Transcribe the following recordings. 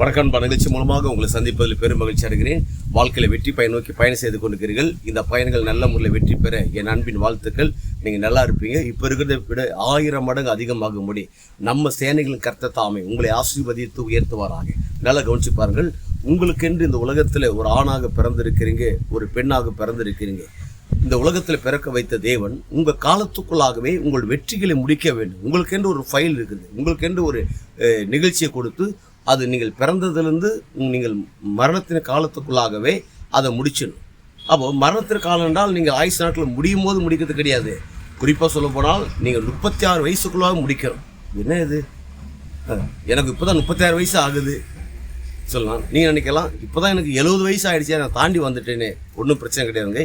வணக்கம் நிகழ்ச்சி மூலமாக உங்களை சந்திப்பதில் பெரும் மகிழ்ச்சி அடைகிறேன். வாழ்க்கையில் வெற்றி பயன் நோக்கி பயணம் செய்து கொண்டிருக்கிறீர்கள். இந்த பயணங்கள் நல்ல முறையில் வெற்றி பெற என் அன்பின் வாழ்த்துக்கள். நீங்கள் நல்லா இருப்பீங்க. இப்போ இருக்கிறத விட ஆயிரம் மடங்கு அதிகமாகும்படி நம்ம சேனைகளின் கர்த்த தாமே உங்களை ஆசீர்வதித்து உயர்த்துவாராக. நல்லா கவனிச்சு பாருங்கள். உங்களுக்கென்று இந்த உலகத்தில் ஒரு ஆணாக பிறந்திருக்கிறீங்க ஒரு பெண்ணாக பிறந்திருக்கிறீங்க. இந்த உலகத்தில் பிறக்க வைத்த தேவன் உங்கள் காலத்துக்குள்ளாகவே உங்கள் வெற்றிகளை முடிக்க வேண்டும். உங்களுக்கென்று ஒரு ஃபைல் இருக்குது. உங்களுக்கென்று ஒரு நிகழ்ச்சியை கொடுத்து அது நீங்கள் பிறந்ததுலேருந்து நீங்கள் மரணத்தின் காலத்துக்குள்ளாகவே அதை முடிச்சிடணும். அப்போ மரணத்தின் காலம் என்றால் நீங்கள் ஆயுசு நாட்கள் முடியும் போது முடிக்கிறது கிடையாது. குறிப்பாக சொல்ல போனால் நீங்கள் முப்பத்தி ஆறு வயசுக்குள்ளாக முடிக்கணும். என்ன இது? எனக்கு இப்போதான் முப்பத்தி ஆறு வயசு ஆகுது. சொல்லலாம். நீங்கள் நினைக்கலாம் இப்போ தான் எனக்கு எழுபது வயசு ஆகிடுச்சு நான் தாண்டி வந்துட்டேனே. ஒன்றும் பிரச்சனை கிடையாதுங்க.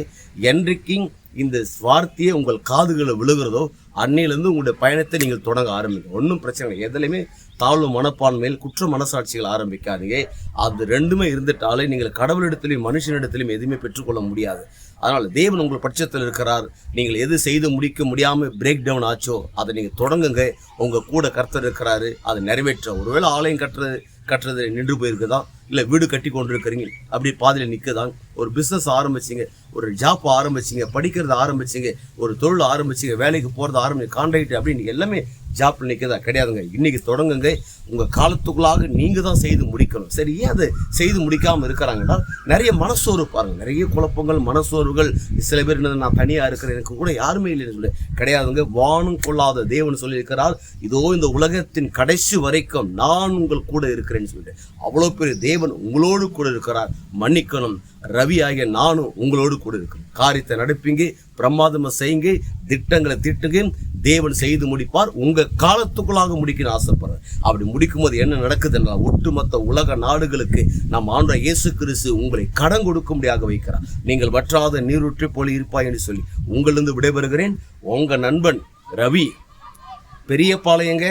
என்றைக்கும் இந்த சுவார்த்தியை உங்கள் காதுகளை விழுகிறதோ அன்னையிலேருந்து உங்களுடைய பயணத்தை நீங்கள் தொடங்க ஆரம்பிக்கும் ஒன்றும் பிரச்சனை இல்லை. எதுலையுமே தாழ்வு மனப்பான்மையில் குற்ற மனசாட்சிகள் ஆரம்பிக்காதீங்க. அது ரெண்டுமே இருந்துட்டாலே நீங்கள் கடவுளிடத்திலையும் மனுஷனிடத்திலையும் எதுவுமே பெற்றுக்கொள்ள முடியாது. அதனால் தேவன் உங்கள் பட்சத்தில் இருக்கிறார். நீங்கள் எது செய்து முடிக்க முடியாமல் பிரேக் டவுன் ஆச்சோ அதை நீங்கள் தொடங்குங்க. உங்கள் கூட கர்த்தர் இருக்கிறாரு. அதை நிறைவேற்ற. ஒருவேளை ஆலயம் கட்டுறது கட்டுறது நின்று போயிருக்குதான் இல்லை வீடு கட்டி கொண்டு இருக்கிறீங்க அப்படி பாதியில் நிற்கதாங்க ஒரு பிஸ்னஸ் ஆரம்பிச்சிங்க ஒரு ஜாப் ஆரம்பிச்சிங்க படிக்கிறத ஆரம்பிச்சிங்க ஒரு தொழில் ஆரம்பிச்சிங்க வேலைக்கு போகிறத ஆரம்பிச்சு கான்ட்ராக்ட் அப்படின்னு எல்லாமே ஜாப்ல நிற்கதா கிடையாதுங்க. இன்றைக்கி தொடங்குங்க. உங்கள் காலத்துக்குள்ளாக நீங்கள் தான் செய்து முடிக்கணும். சரி ஏன் அதை செய்து முடிக்காமல் இருக்கிறாங்கன்னா நிறைய மனசோர்வு பாருங்கள் நிறைய குழப்பங்கள் மனசோர்வுகள். சில பேர் என்னது, நான் தனியாக இருக்கிறேன் எனக்கு கூட யாருமே இல்லைன்னு சொல்லி. கிடையாதுங்க. வானம் கொள்ளாத தேவன் சொல்லியிருக்கிறார் இதோ இந்த உலகத்தின் கடைசி வரைக்கும் நான் உங்கள் கூட இருக்கிறேன்னு சொல்லிட்டு. அவ்வளோ பெரிய தேவன் உங்களோடு கூட இருக்கிறார். மன்னிக்கணும். ரவி ஆகிய நானும் உங்களோடு கூட இருக்கிறேன் காரியத்தை நடப்பீங்க பிரமாதமா செய்யுங்க திட்டங்களை திட்டுங்க தேவன் செய்து முடிப்பார். உங்க காலத்துக்குள்ளாக முடிக்கணும்னு ஆசைப்படுறேன். அப்படி முடிக்கும் போது என்ன நடக்குது என்றால் ஒட்டுமொத்த உலக நாடுகளுக்கு நம் ஆண்ட இயேசு கிறிஸ்து உங்களை கடன் கொடுக்கும்படியாக வைக்கிறார். நீங்கள் வற்றாத நீரூற்றி போல இருப்பாய் என்று சொல்லி உங்களிருந்து விடைபெறுகிறேன். உங்க நண்பன் ரவி பெரியபாளையங்க